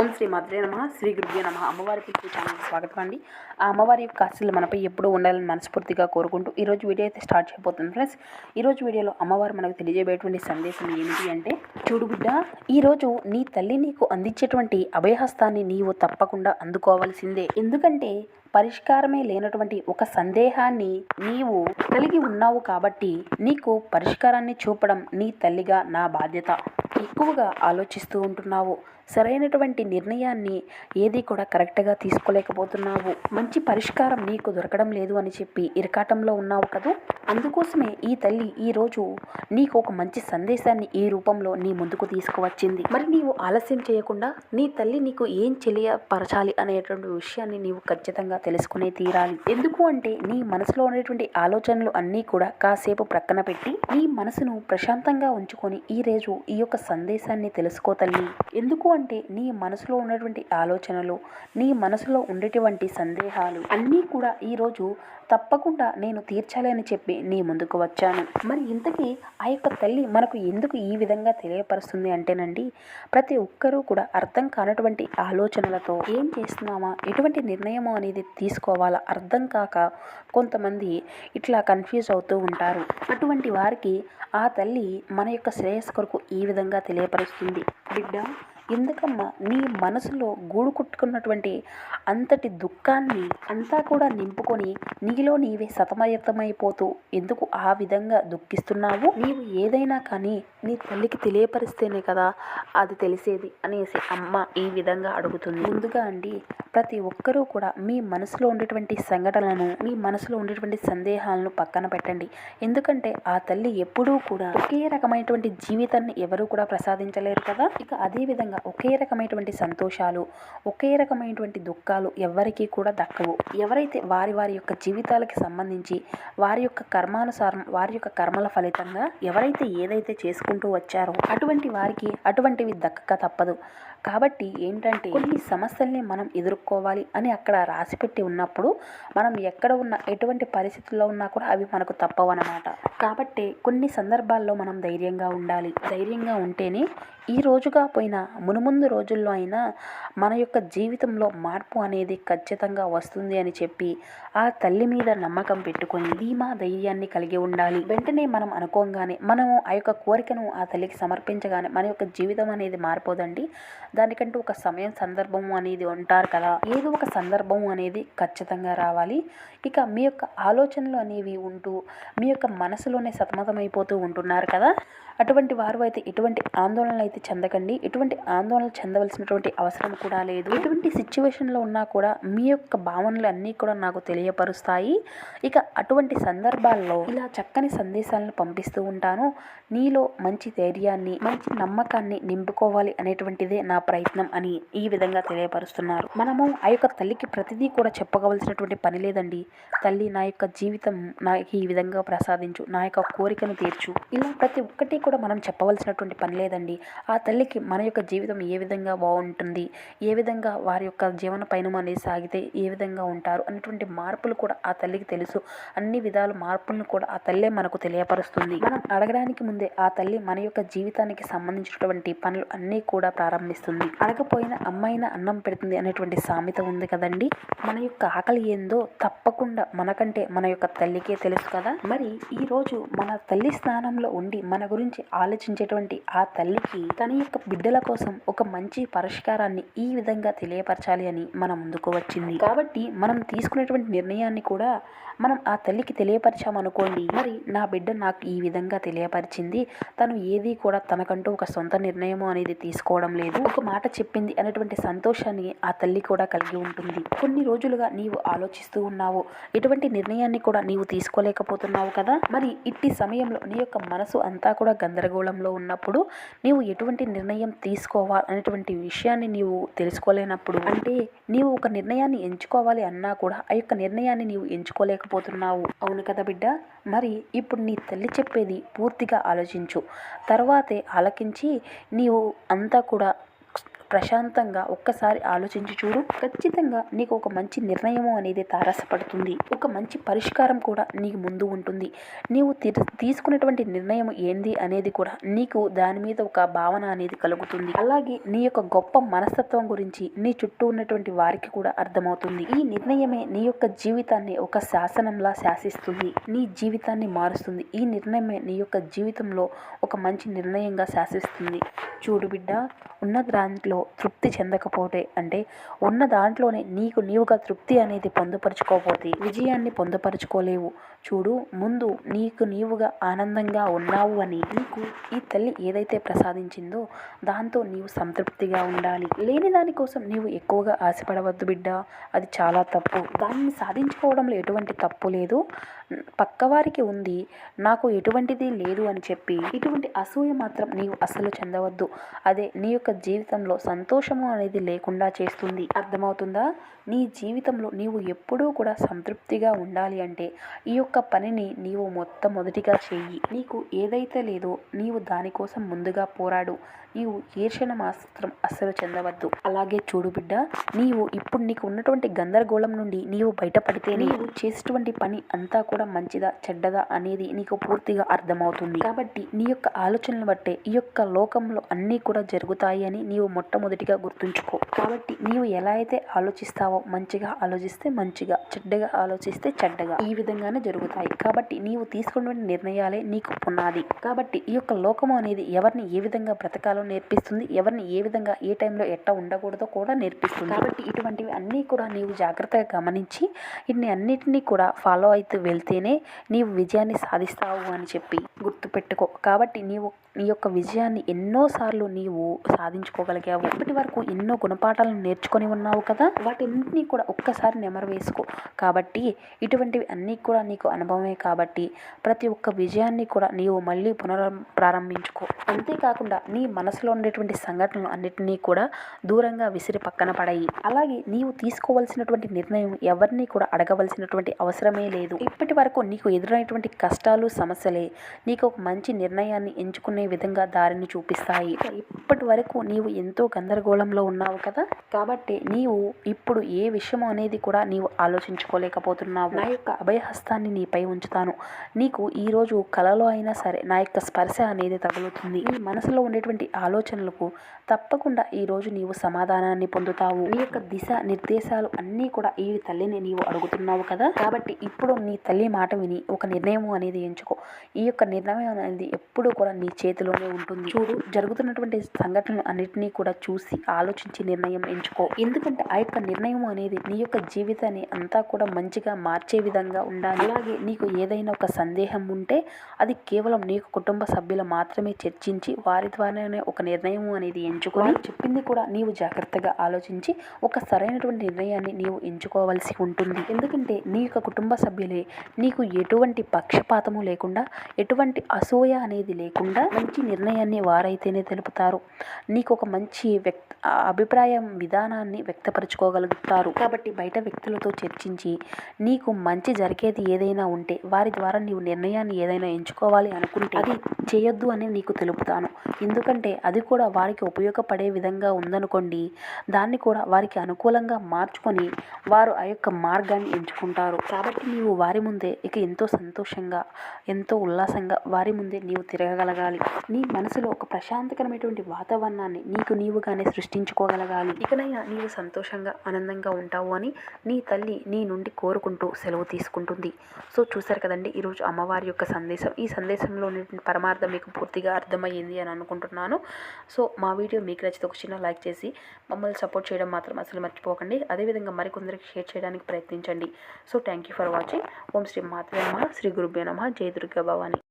ఓం శ్రీ మాత్రే నమ. శ్రీ గురుభ్యో నమ. అమ్మవారి పిలిచి స్వాగతం అండి. ఆ అమ్మవారి యొక్క ఆశలు మనపై ఎప్పుడూ ఉండాలని మనస్ఫూర్తిగా కోరుకుంటూ ఈరోజు వీడియో అయితే స్టార్ట్ చేయబోతుంది ఫ్రెండ్స్. ఈరోజు వీడియోలో అమ్మవారు మనకు తెలియజేయబోయేటువంటి సందేశం ఏమిటి అంటే చూడు బిడ్డ ఈరోజు నీ తల్లి నీకు అందించేటువంటి అభయహస్తాన్ని నీవు తప్పకుండా అందుకోవాల్సిందే. ఎందుకంటే పరిష్కారమే లేనటువంటి ఒక సందేహాన్ని నీవు కలిగి ఉన్నావు కాబట్టి నీకు పరిష్కారాన్ని చూపడం నీ తల్లిగా నా బాధ్యత. ఎక్కువగా ఆలోచిస్తూ ఉంటున్నావు. సరైనటువంటి నిర్ణయాన్ని ఏది కూడా కరెక్ట్గా తీసుకోలేకపోతున్నావు. మంచి పరిష్కారం నీకు దొరకడం లేదు అని చెప్పి ఇరకాటంలో ఉన్నావు కదూ? అందుకోసమే ఈ తల్లి ఈరోజు నీకు ఒక మంచి సందేశాన్ని ఈ రూపంలో నీ ముందుకు తీసుకువచ్చింది. మరి నీవు ఆలస్యం చేయకుండా నీ తల్లి నీకు ఏం తెలియపరచాలి అనేటువంటి విషయాన్ని నీవు ఖచ్చితంగా తెలుసుకునే తీరాలి. ఎందుకు అంటే నీ మనసులో ఉండేటువంటి ఆలోచనలు అన్నీ కూడా కాసేపు ప్రక్కన పెట్టి నీ మనసును ప్రశాంతంగా ఉంచుకొని ఈ రోజు ఈ యొక్క సందేశాన్ని తెలుసుకో తల్లి. ఎందుకు అంటే నీ మనసులో ఉన్నటువంటి ఆలోచనలు నీ మనసులో ఉండేటువంటి సందేహాలు అన్నీ కూడా ఈరోజు తప్పకుండా నేను తీర్చాలి అని చెప్పి నీ ముందుకు వచ్చాను. మరి ఇంతకీ ఆ యొక్క తల్లి మనకు ఎందుకు ఈ విధంగా తెలియపరుస్తుంది అంటేనండి ప్రతి ఒక్కరూ కూడా అర్థం కానటువంటి ఆలోచనలతో ఏం చేస్తున్నామా ఎటువంటి నిర్ణయము అనేది తీసుకోవాలా? అర్థం కాక కొంతమంది ఇట్లా కన్ఫ్యూజ్ అవుతూ ఉంటారు. అటువంటి వారికి ఆ తల్లి మన యొక్క శ్రేయస్ కొరకు ఈ విధంగా తెలియపరుస్తుంది. బిడ్డ ఎందుకమ్మా? నీ మనసులో గూడు కుట్టుకున్నటువంటి అంతటి దుఃఖాన్ని అంతా కూడా నింపుకొని నీలో నీవే సతమయతమైపోతూ ఎందుకు ఆ విధంగా దుఃఖిస్తున్నావు? నీవు ఏదైనా కానీ నీ తల్లికి తెలియపరిస్తేనే కదా అది తెలిసేది అనేసి అమ్మ ఈ విధంగా అడుగుతుంది. ముందుగా అండి ప్రతి ఒక్కరూ కూడా మీ మనసులో ఉండేటువంటి సంఘటనలను మీ మనసులో ఉండేటువంటి సందేహాలను పక్కన పెట్టండి. ఎందుకంటే ఆ తల్లి ఎప్పుడూ కూడా ఒకే రకమైనటువంటి జీవితాన్ని ఎవరూ కూడా ప్రసాదించలేరు కదా. ఇక అదే విధంగా ఒకే రకమైనటువంటి సంతోషాలు ఒకే రకమైనటువంటి దుఃఖాలు ఎవరికీ కూడా దక్కవు. ఎవరైతే వారి వారి యొక్క జీవితాలకి సంబంధించి వారి యొక్క కర్మానుసారం వారి యొక్క కర్మల ఫలితంగా ఎవరైతే ఏదైతే చేసుకుంటూ వచ్చారో అటువంటి వారికి అటువంటివి దక్కక తప్పదు. కాబట్టి ఏంటంటే కొన్ని సమస్యల్ని మనం ఎదుర్కోవాలి అని అక్కడ రాసిపెట్టి ఉన్నప్పుడు మనం ఎక్కడ ఉన్న ఎటువంటి పరిస్థితుల్లో ఉన్నా కూడా అవి మనకు తప్పవన్నమాట కాబట్టి కొన్ని సందర్భాల్లో మనం ధైర్యంగా ఉండాలి. ధైర్యంగా ఉంటేనే ఈ రోజుగా పోయినా మునుముందు రోజుల్లో అయినా మన యొక్క జీవితంలో మార్పు అనేది ఖచ్చితంగా వస్తుంది అని చెప్పి ఆ తల్లి మీద నమ్మకం పెట్టుకొని ధీమా ధైర్యాన్ని కలిగి ఉండాలి. వెంటనే మనం అనుకోగానే మనము ఆ యొక్క కోరికను ఆ తల్లికి సమర్పించగానే మన యొక్క జీవితం అనేది మారిపోదండి. దానికంటూ ఒక సమయం సందర్భం అనేది ఉంటారు కదా. ఏదో ఒక సందర్భం అనేది ఖచ్చితంగా రావాలి. ఇక మీ యొక్క ఆలోచనలు అనేవి ఉంటూ మీ యొక్క మనసులోనే సతమతమైపోతూ ఉంటున్నారు కదా. అటువంటి వారు అయితే ఎటువంటి ఆందోళనలు అయితే చెందకండి. ఎటువంటి ఆందోళన చెందవలసినటువంటి అవసరం కూడా లేదు. ఎటువంటి సిచ్యువేషన్లో ఉన్నా కూడా మీ యొక్క భావనలు అన్నీ కూడా నాకు తెలియపరుస్తాయి. ఇక అటువంటి సందర్భాల్లో ఇలా చక్కని సందేశాలను పంపిస్తూ ఉంటాను. నీలో మంచి ధైర్యాన్ని మంచి నమ్మకాన్ని నింపుకోవాలి అనేటువంటిదే నా ప్రయత్నం అని ఈ విధంగా తెలియపరుస్తున్నారు. మనము ఆ యొక్క తల్లికి ప్రతిదీ కూడా చెప్పగవలసినటువంటి పని లేదండి. తల్లి నా యొక్క జీవితం నాకు ఈ విధంగా ప్రసాదించు నా యొక్క కోరికను తీర్చు. ఇలా ప్రతి ఒక్కటి కూడా మనం చెప్పవలసినటువంటి పని లేదండి. ఆ తల్లికి మన యొక్క జీవితం ఏ విధంగా బాగుంటుంది ఏ విధంగా వారి యొక్క జీవన పయనం అనేది సాగితే ఏ విధంగా ఉంటారు అనేటువంటి మార్పులు కూడా ఆ తల్లికి తెలుసు. అన్ని విధాల మార్పులను కూడా ఆ తల్లే మనకు తెలియపరుస్తుంది. మనం అడగడానికి ముందే ఆ తల్లి మన యొక్క జీవితానికి సంబంధించినటువంటి పనులు అన్నీ కూడా ప్రారంభిస్తుంది. అడగపోయిన అమ్మాయిన అన్నం పెడుతుంది అనేటువంటి సామెత ఉంది కదండి. మన యొక్క ఆకలి ఏందో తప్పకుండా మనకంటే మన యొక్క తల్లికే తెలుసు కదా. మరి ఈ రోజు మన తల్లి స్థానంలో ఉండి మన గురించి ఆలోచించేటువంటి ఆ తల్లికి తన యొక్క బిడ్డల కోసం ఒక మంచి పరిష్కారాన్ని ఈ విధంగా తెలియపరచాలి అని మన ముందుకు వచ్చింది. కాబట్టి మనం తీసుకునేటువంటి నిర్ణయాన్ని కూడా మనం ఆ తల్లికి తెలియపరిచామనుకోండి మరి నా బిడ్డ నాకు ఈ విధంగా తెలియపరిచింది. తను ఏది కూడా తనకంటూ ఒక సొంత నిర్ణయము అనేది తీసుకోవడం లేదు. ఒక మాట చెప్పింది అనేటువంటి సంతోషాన్ని ఆ తల్లి కూడా కలిగి ఉంటుంది. కొన్ని రోజులుగా నీవు ఆలోచిస్తూ ఉన్నావు. ఎటువంటి నిర్ణయాన్ని కూడా నీవు తీసుకోలేకపోతున్నావు కదా? మరి ఇట్టి సమయంలో నీ యొక్క మనసు అంతా కూడా గందరగోళంలో ఉన్నప్పుడు నీవు ఎటువంటి నిర్ణయం తీసుకోవాలి అనేటువంటి విషయాన్ని నీవు తెలుసుకోలేనప్పుడు అంటే నీవు ఒక నిర్ణయాన్ని ఎంచుకోవాలి అన్నా కూడా ఆ యొక్క నిర్ణయాన్ని నీవు ఎంచుకోలేకపోతున్నావు. అవును కదా బిడ్డ? మరి ఇప్పుడు నీ తల్లి చెప్పేది పూర్తిగా ఆలోచించు. తర్వాతే ఆలకించి నీవు అంతా కూడా ప్రశాంతంగా ఒక్కసారి ఆలోచించి చూడు. ఖచ్చితంగా నీకు ఒక మంచి నిర్ణయము అనేది తారసపడుతుంది. ఒక మంచి పరిష్కారం కూడా నీకు ముందు ఉంటుంది. నీవు తీ- తీసుకున్నటువంటి నిర్ణయం ఏంది అనేది కూడా నీకు దాని మీద ఒక భావన అనేది కలుగుతుంది. అలాగే నీ యొక్క గొప్ప మనస్తత్వం గురించి నీ చుట్టూ ఉన్నటువంటి వారికి కూడా అర్థమవుతుంది. ఈ నిర్ణయమే నీ యొక్క జీవితాన్ని ఒక శాసనంలా శాసిస్తుంది. నీ జీవితాన్ని మారుస్తుంది. ఈ నిర్ణయమే నీ యొక్క జీవితంలో ఒక మంచి నిర్ణయంగా శాసిస్తుంది. చూడు బిడ్డ ఉన్న దాంట్లో తృప్తి చెందకపోతే అంటే ఉన్న దాంట్లోనే నీకు నీవుగా తృప్తి అనేది పొందుపరుచుకోకపోతే విజయాన్ని పొందుపరుచుకోలేవు. చూడు ముందు నీకు నీవుగా ఆనందంగా ఉన్నావు అని నీకు ఈ తల్లి ఏదైతే ప్రసాదించిందో దాంతో నీవు సంతృప్తిగా ఉండాలి. లేని దానికోసం నీవు ఎక్కువగా ఆశపడవద్దు బిడ్డ. అది చాలా తప్పు. దాన్ని సాధించుకోవడంలో ఎటువంటి తప్పు లేదు. పక్కవారికి ఉంది. నాకు ఎటువంటిది లేదు అని చెప్పి ఇటువంటి అసూయ మాత్రం నీవు అసలు చెందవద్దు. అదే నీ యొక్క జీవితంలో సంతోషము అనేది లేకుండా చేస్తుంది. అర్థమవుతుందా? నీ జీవితంలో నీవు ఎప్పుడూ కూడా సంతృప్తిగా ఉండాలి అంటే ఈ యొక్క పనిని నీవు మొట్టమొదటిగా చెయ్యి. నీకు ఏదైతే లేదో నీవు దానికోసం ముందుగా పోరాడు. నీవు ఈర్షణ మాత్రం అస్సలు చెందవద్దు. అలాగే చూడు బిడ్డ నీవు ఇప్పుడు నీకు ఉన్నటువంటి గందరగోళం నుండి నీవు బయటపడితే నీవు చేసేటువంటి పని అంతా కూడా మంచిదా చెడ్డదా అనేది నీకు పూర్తిగా అర్థమవుతుంది. కాబట్టి నీ యొక్క ఆలోచనలు బట్టే ఈ యొక్క లోకంలో అన్నీ కూడా జరుగుతాయి అని నీవు మొట్టమొదటిగా గుర్తుంచుకో. కాబట్టి నీవు ఎలా అయితే ఆలోచిస్తావో మంచిగా ఆలోచిస్తే మంచిగా చెడ్డగా ఆలోచిస్తే చెడ్డగా ఈ విధంగానే జరుగుతాయి. కాబట్టి నీవు తీసుకున్న నిర్ణయాలే నీకు పునాది. కాబట్టి ఈ యొక్క లోకము అనేది ఎవరిని ఏ విధంగా బ్రతకాలో నేర్పిస్తుంది ఎవరిని ఏ విధంగా ఏ టైంలో ఎట్ట ఉండకూడదో కూడా నేర్పిస్తుంది. కాబట్టి ఇటువంటివి అన్నీ కూడా నీవు జాగ్రత్తగా గమనించి ఇన్ని అన్నిటినీ కూడా ఫాలో అవుతూ చేస్తేనే నీవు విజయాన్ని సాధిస్తావు అని చెప్పి గుర్తుపెట్టుకో. కాబట్టి నీవు నీ యొక్క విజయాన్ని ఎన్నోసార్లు నీవు సాధించుకోగలిగావు. ఇప్పటి వరకు ఎన్నో గుణపాఠాలను నేర్చుకొని ఉన్నావు కదా? వాటిన్నింటినీ కూడా ఒక్కసారి నెమరు వేసుకో. కాబట్టి ఇటువంటివి అన్నీ కూడా నీకు అనుభవమే కాబట్టి ప్రతి ఒక్క విజయాన్ని కూడా నీవు మళ్ళీ పునర ప్రారంభించుకో. అంతేకాకుండా నీ మనసులో ఉండేటువంటి సంఘటనలు అన్నిటినీ కూడా దూరంగా విసిరి పక్కన పడాయి. అలాగే నీవు తీసుకోవలసినటువంటి నిర్ణయం ఎవరిని కూడా అడగవలసినటువంటి అవసరమే లేదు. ఇప్పటి వరకు నీకు ఎదురైనటువంటి కష్టాలు సమస్యలే నీకు ఒక మంచి నిర్ణయాన్ని ఎంచుకునే విధంగా దారిని చూపిస్తాయి. ఇప్పటి వరకు నీవు ఎంతో గందరగోళంలో ఉన్నావు కదా? కాబట్టి నీవు ఇప్పుడు ఏ విషయం అనేది కూడా నీవు ఆలోచించుకోలేకపోతున్నావు. నా యొక్క అభయహస్తాన్ని నీపై ఉంచుతాను. నీకు ఈ రోజు కలలో అయినా సరే నా యొక్క స్పర్శ అనేది తగులుతుంది. నీ మనసులో ఉండేటువంటి ఆలోచనలకు తప్పకుండా ఈ రోజు నీవు సమాధానాన్ని పొందుతావు. నీ యొక్క దిశ నిర్దేశాలు అన్నీ కూడా ఈ తల్లిని నీవు అడుగుతున్నావు కదా? కాబట్టి ఇప్పుడు నీ తల్లి మాట విని ఒక నిర్ణయం అనేది ఎంచుకో. ఈ యొక్క నిర్ణయం అనేది ఎప్పుడూ కూడా నీ చేతి చేతిలోనే ఉంటుంది. చూడు. జరుగుతున్నటువంటి సంఘటనలు అన్నిటినీ కూడా చూసి ఆలోచించి నిర్ణయం ఎంచుకో. ఎందుకంటే ఆ యొక్క నిర్ణయం అనేది నీ యొక్క జీవితాన్ని అంతా కూడా మంచిగా మార్చే విధంగా ఉండాలి. అలాగే నీకు ఏదైనా ఒక సందేహం ఉంటే అది కేవలం నీకు కుటుంబ సభ్యులు మాత్రమే చర్చించి వారి ద్వారానే ఒక నిర్ణయం అనేది ఎంచుకొని చెప్పింది కూడా నీవు జాగ్రత్తగా ఆలోచించి ఒక సరైనటువంటి నిర్ణయాన్ని నీవు ఎంచుకోవాల్సి ఉంటుంది. ఎందుకంటే నీ యొక్క కుటుంబ సభ్యులే నీకు ఎటువంటి పక్షపాతము లేకుండా ఎటువంటి అసూయ అనేది లేకుండా మంచి నిర్ణయాన్ని వారైతేనే తెలుపుతారు. నీకు ఒక మంచి వ్యక్తి అభిప్రాయం విధానాన్ని వ్యక్తపరచుకోగలుగుతారు. కాబట్టి బయట వ్యక్తులతో చర్చించి నీకు మంచి జరిగేది ఏదైనా ఉంటే వారి ద్వారా నీవు నిర్ణయాన్ని ఏదైనా ఎంచుకోవాలి అనుకుంటే అది చేయొద్దు అని నీకు తెలుపుతాను. ఎందుకంటే అది కూడా వారికి ఉపయోగపడే విధంగా ఉందనుకోండి దాన్ని కూడా వారికి అనుకూలంగా మార్చుకొని వారు ఆ యొక్క మార్గాన్ని ఎంచుకుంటారు. కాబట్టి నీవు వారి ముందే ఇక ఎంతో సంతోషంగా ఎంతో ఉల్లాసంగా వారి ముందే నీవు తిరగగలగాలి. నీ మనసులో ఒక ప్రశాంతకరమైనటువంటి వాతావరణాన్ని నీకు నీవుగానే సృష్టించుకోగలగాలి. ఇకనైనా నీవు సంతోషంగా ఆనందంగా ఉంటావు అని నీ తల్లి నీ నుండి కోరుకుంటూ సెలవు తీసుకుంటుంది. సో చూసారు కదండి ఈరోజు అమ్మవారి యొక్క సందేశం. ఈ సందేశంలో ఉన్నటువంటి పరమార్థం మీకు పూర్తిగా అర్థమయ్యింది అని అనుకుంటున్నాను. సో మా వీడియో మీకు నచ్చితే ఒక చిన్న లైక్ చేసి మమ్మల్ని సపోర్ట్ చేయడం మాత్రం అసలు మర్చిపోకండి. అదేవిధంగా మరికొందరికి షేర్ చేయడానికి ప్రయత్నించండి. So thank you for watching ఓం శ్రీ మాతృ నమ. శ్రీ గురుభ్యో నమ. జయ దుర్గా భవాని.